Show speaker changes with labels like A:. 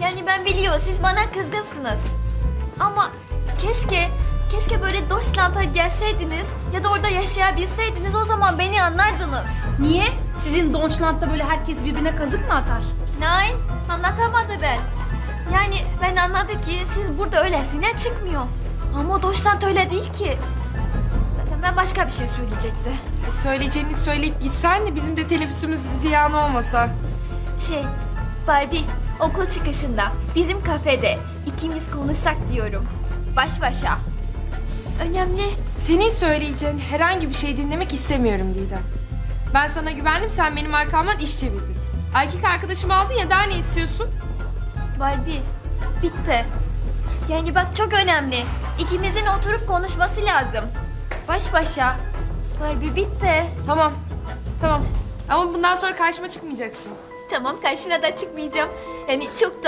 A: Yani ben biliyor siz bana kızgınsınız. Ama keşke, keşke böyle Deutschland'a gelseydiniz ya da orada yaşayabilseydiniz o zaman beni anlardınız.
B: Niye? Sizin Deutschland'da böyle herkes birbirine kazık mı atar?
A: Nein, anlatamadı ben. Yani ben anladı ki siz burada öylesine çıkmıyor. Ama Deutschland öyle değil ki. Zaten ben başka bir şey söyleyecekti.
C: E, söyleyeceğini söyleyip gitsen de bizim de teneffüsümüz ziyan olmasa.
A: Şey, Barbie okul çıkışında bizim kafede ikimiz konuşsak diyorum. Baş başa. Önemli.
C: Senin söyleyeceğin herhangi bir şey dinlemek istemiyorum Didem. Ben sana güvendim sen benim arkamdan iş çevirdin. Erkek arkadaşımı aldın ya daha ne istiyorsun?
A: Barbie, bitti. Yani bak çok önemli. İkimizin oturup konuşması lazım. Baş başa. Barbie bitti.
C: Tamam. Tamam. Ama bundan sonra karşıma çıkmayacaksın.
A: Tamam karşına da çıkmayacağım. Yani çok da